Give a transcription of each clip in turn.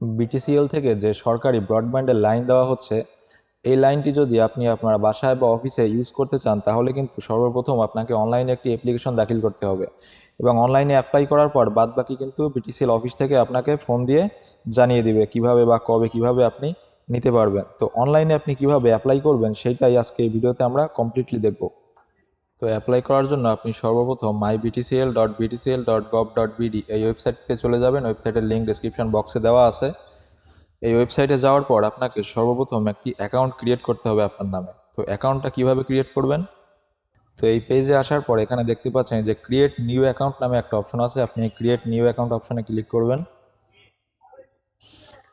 BTCL থেকে যে সরকারি ব্রডব্যান্ডের লাইন দেওয়া হচ্ছে, এই লাইনটি যদি আপনি আপনার বাসায় বা অফিসে ইউজ করতে চান, তাহলে কিন্তু সর্বপ্রথম আপনাকে অনলাইনে একটি অ্যাপ্লিকেশন দাখিল করতে হবে। এবং অনলাইনে অ্যাপ্লাই করার পর বাদবাকি কিন্তু বিটিসিএল অফিস থেকে আপনাকে ফোন দিয়ে জানিয়ে দিবে কীভাবে বা কবে কীভাবে আপনি নিতে পারবেন। তো অনলাইনে আপনি কীভাবে অ্যাপ্লাই করবেন, সেটাই আজকে এই ভিডিওতে আমরা কমপ্লিটলি দেখব। তো অ্যাপ্লাই করার জন্য আপনি সর্বপ্রথম my BTCL dot BTCL dot gov dot BD এই ওয়েবসাইটতে চলে যাবেন। ওয়েবসাইটের লিঙ্ক ডিসক্রিপশন বক্সে দেওয়া আছে। এই ওয়েবসাইটে যাওয়ার পর আপনাকে সর্বপ্রথম একটি অ্যাকাউন্ট ক্রিয়েট করতে হবে আপনার নামে। তো অ্যাকাউন্টটা কীভাবে ক্রিয়েট করবেন? তো এই পেজে আসার পর এখানে দেখতে পাচ্ছেন যে ক্রিয়েট নিউ অ্যাকাউন্ট নামে একটা অপশন আছে। আপনি ক্রিয়েট নিউ অ্যাকাউন্ট অপশনে ক্লিক করবেন।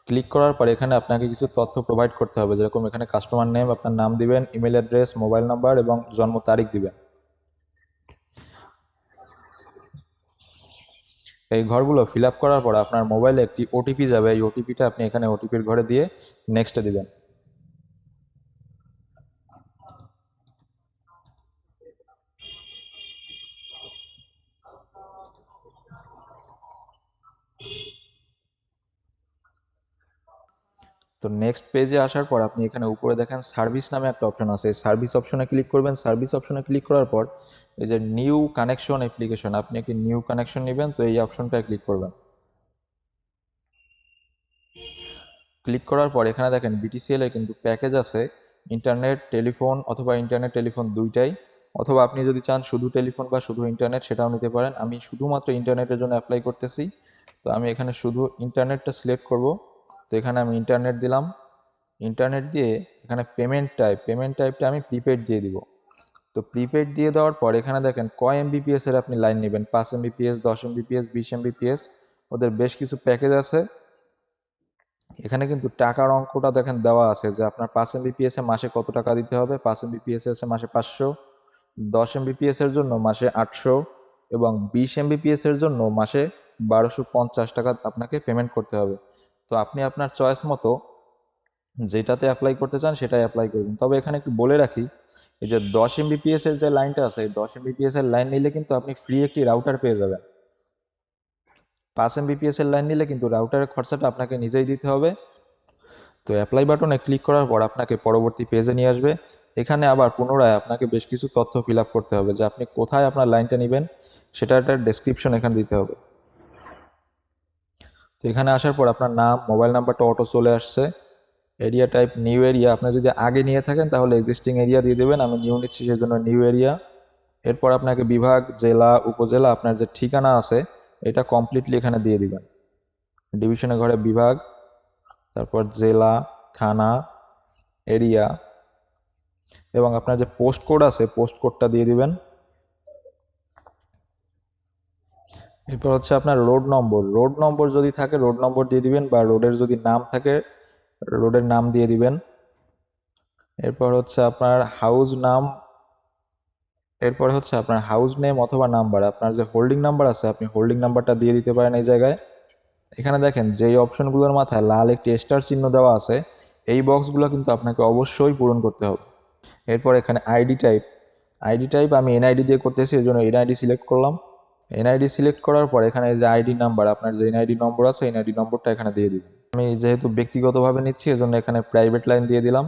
ক্লিক করার পর এখানে আপনাকে কিছু তথ্য প্রোভাইড করতে হবে। যেরকম এখানে কাস্টমার নেম আপনার নাম দিবেন ইমেল অ্যাড্রেস মোবাইল নাম্বার এবং জন্ম তারিখ দিবেন। এই ঘরগুলো ফিল করার পর আপনার মোবাইলে একটি ওটিপি যাবে। এই ওটিপিটা আপনি এখানে ওটিপির ঘরে দিয়ে নেক্সটে দিবেন। তো নেক্সট পেজে আসার পর আপনি এখানে উপরে দেখেন সার্ভিস নামে একটা অপশন আছে। সার্ভিস অপশনে ক্লিক করবেন। সার্ভিস অপশনে ক্লিক করার পর এই যে নিউ কানেকশন অ্যাপ্লিকেশন আপনি একটি নিউ কানেকশন নেবেন, তো এই অপশনটায় ক্লিক করবেন। ক্লিক করার পর এখানে দেখেন বিটিসিএল এর কিন্তু প্যাকেজ আছে। ইন্টারনেট টেলিফোন অথবা ইন্টারনেট টেলিফোন দুইটাই। অথবা আপনি যদি চান শুধু টেলিফোন বা শুধু ইন্টারনেট সেটাও নিতে পারেন। আমি শুধুমাত্র ইন্টারনেটের জন্য অ্যাপ্লাই করতেছি। তো আমি এখানে শুধু ইন্টারনেটটা সিলেক্ট করব। তো এখানে আমি ইন্টারনেট দিলাম। ইন্টারনেট দিয়ে এখানে পেমেন্ট টাইপ পেমেন্ট টাইপটা আমি প্রিপেড দিয়ে দিব। তো প্রিপেড দিয়ে দেওয়ার পর এখানে দেখেন কয় এমবিপিএস এর আপনি লাইন নেবেন? পাঁচ এমবিপিএস দশ এমবিপিএস বিশ এমবিপিএস ওদের বেশ কিছু প্যাকেজ আছে। এখানে কিন্তু টাকার অঙ্কটা দেখেন দেওয়া আছে যে আপনার পাঁচ এমবিপিএস এ মাসে কত টাকা দিতে হবে? পাঁচ এমবিপিএস এর মাসে পাঁচশো, দশ এমবিপিএস এর জন্য মাসে আটশো এবং বিশ এমবিপিএস এর জন্য মাসে বারোশো পঞ্চাশ টাকা আপনাকে পেমেন্ট করতে হবে। তো আপনি আপনার চয়েস মতো যেটাতে অ্যাপ্লাই করতে চান সেটাই অ্যাপ্লাই করবেন। তবে এখানে একটু বলে রাখি, এই যে দশ এমবিপিএস এর যে লাইনটা আছে দশ এমবিপিএস এর লাইন নিলে কিন্তু আপনি ফ্রি একটি রাউটার পেয়ে যাবেন। পাঁচ এমবিপিএস এর লাইন নিলে কিন্তু রাউটারের খরচাটা আপনাকে নিজেই দিতে হবে। তো অ্যাপ্লাই বাটনে ক্লিক করার পর আপনাকে পরবর্তী পেজে নিয়ে আসবে। এখানে আবার পুনরায় আপনাকে বেশ কিছু তথ্য ফিল করতে হবে যে আপনি কোথায় আপনার লাইনটা নেবেন সেটা একটা ডেসক্রিপশন এখানে দিতে হবে। এখানে আসার পর আপনার নাম মোবাইল নাম্বারটা অটো চলে আসছে। এরিয়া টাইপ নিউ এরিয়া আপনি যদি আগে নিয়ে থাকেন তাহলে এক্সিস্টিং এরিয়া দিয়ে দেবেন। আমি নিউ নিচ্ছি সেজন্য নিউ এরিয়া এরপর আপনাকে বিভাগ, জেলা, উপজেলা আপনার যে ঠিকানা আছে, এটা কমপ্লিটলি এখানে দিয়ে দিবেন। ডিভিশনের ঘরে বিভাগ, তারপর জেলা, থানা এরিয়া এবং আপনার যে পোস্ট কোড আছে পোস্ট কোডটা দিয়ে দিবেন। এরপর হচ্ছে আপনার রোড নম্বর। রোড নম্বর যদি থাকে, রোড নম্বর দিয়ে দিবেন বা রোডের যদি নাম থাকে, রোডের নাম দিয়ে দিবেন। এরপর হচ্ছে আপনার হাউস নাম, এরপর হচ্ছে আপনার হাউস নেম অথবা নাম্বার আপনার যে হোল্ডিং নাম্বার আছে, আপনি হোল্ডিং নাম্বারটা দিয়ে দিতে পারেন এই জায়গায়। এখানে দেখেন, যেই অপশনগুলোর মাথায় লাল একটি স্টার চিহ্ন দেওয়া আছে, এই বক্সগুলো কিন্তু আপনাকে অবশ্যই পূরণ করতে হবে। এরপর এখানে আইডি টাইপ আইডি টাইপ আমি এনআইডি দিয়ে করতেছি এই জন্য এনআইডি সিলেক্ট করলাম। এনআইডি সিলেক্ট করার পর এখানে যে আইডি নাম্বার আপনার যে এনআইডি নম্বর আছে এনআইডি নম্বরটা এখানে দিয়ে দিবেন। আমি যেহেতু ব্যক্তিগতভাবে নিচ্ছি, এজন্য এখানে প্রাইভেট লাইন দিয়ে দিলাম।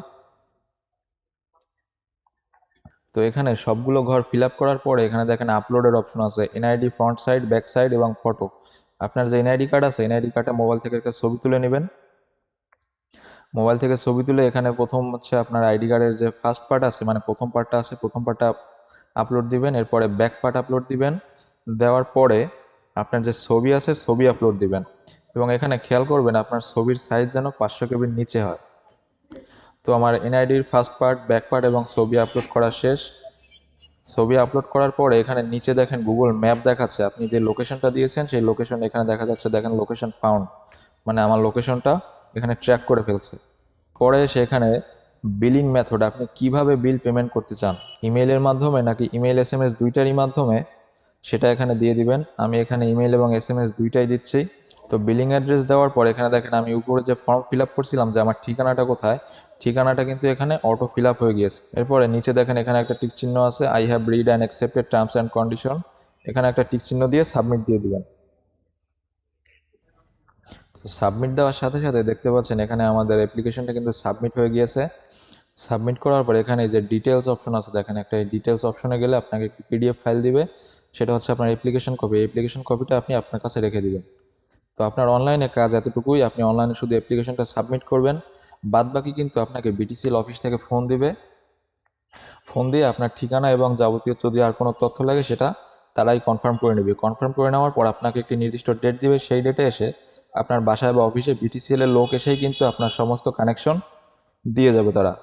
তো এখানে সবগুলো ঘর ফিল করার পরে এখানে দেখেন আপলোডের অপশন আছে NID front side back side এবং ফটো আপনার যে এনআইডি কার্ড আছে এনআইডি কার্ডটা মোবাইল থেকে একটা ছবি তুলে নেবেন। মোবাইল থেকে ছবি তুলে এখানে প্রথম হচ্ছে আপনার আইডি কার্ডের যে ফার্স্ট পার্ট আছে মানে প্রথম পার্টটা আছে, প্রথম পার্টটা আপলোড দিবেন, এরপরে ব্যাক পার্ট আপলোড দিবেন। দেওয়ার পরে আপনার যে ছবি আছে, ছবি আপলোড দিবেন। এবং এখানে খেয়াল করবেন আপনার ছবির সাইজ যেন পাঁচশো কেবির নিচে হয়। তো আমার এনআইডির ফার্স্ট পার্ট ব্যাক পার্ট এবং ছবি আপলোড করা শেষ। ছবি আপলোড করার পরে এখানে নিচে দেখেন গুগল ম্যাপ দেখাচ্ছে। আপনি যে লোকেশনটা দিয়েছেন, সেই লোকেশন এখানে দেখা যাচ্ছে, দেখেন লোকেশন ফাউন্ড মানে আমার লোকেশনটা এখানে ট্র্যাক করে ফেলছে। পরে সেখানে বিলিং মেথড আপনি কীভাবে বিল পেমেন্ট করতে চান? ইমেইলের মাধ্যমে নাকি ইমেইল এস এম এস দুইটারই মাধ্যমে সেটা এখানে দিয়ে দিবেন। আমি এখানে ইমেল এবং এস এম এস দুইটাই দিচ্ছি। তো বিলিং অ্যাড্রেস দেওয়ার পর এখানে দেখেন আমি উপরে যে ফর্ম ফিল আপ করছিলাম যে আমার ঠিকানাটা কোথায়, ঠিকানাটা কিন্তু এখানে অটো ফিল আপ হয়ে গিয়েছে। এরপরে নিচে দেখেন এখানে একটা টিক চিহ্ন আছে I have read and accepted terms and condition এখানে একটা টিক চিহ্ন দিয়ে সাবমিট দিয়ে দিবেন। সাবমিট দেওয়ার সাথে সাথে দেখতে পাচ্ছেন এখানে আমাদের অ্যাপ্লিকেশনটা কিন্তু সাবমিট হয়ে গিয়েছে। সাবমিট করার পর এখানে যে ডিটেলস অপশন আছে, দেখেন একটা ডিটেলস অপশনে গেলে আপনাকে একটি পিডিএফ ফাইল দিবে। সেটা হচ্ছে আপনার অ্যাপ্লিকেশন কপি অ্যাপ্লিকেশন কপিটা আপনি আপনার কাছে রেখে দিবেন। তো আপনার অনলাইনে কাজ এতটুকুই, আপনি অনলাইনে শুধু অ্যাপ্লিকেশনটা সাবমিট করবেন। বাদ বাকি কিন্তু আপনাকে বিটিসিএল অফিস থেকে ফোন দিবে। ফোন দিয়ে আপনার ঠিকানা এবং যাবতীয় যদি আর কোনো তথ্য লাগে সেটা তারাই কনফার্ম করে নেবে। কনফার্ম করে নেওয়ার পর আপনাকে একটি নির্দিষ্ট ডেট দিবে। সেই ডেটে এসে আপনার বাসায় বা অফিসে বিটিসিএল এর লোক এসেই কিন্তু আপনার সমস্ত কানেকশন দিয়ে যাবে তারা।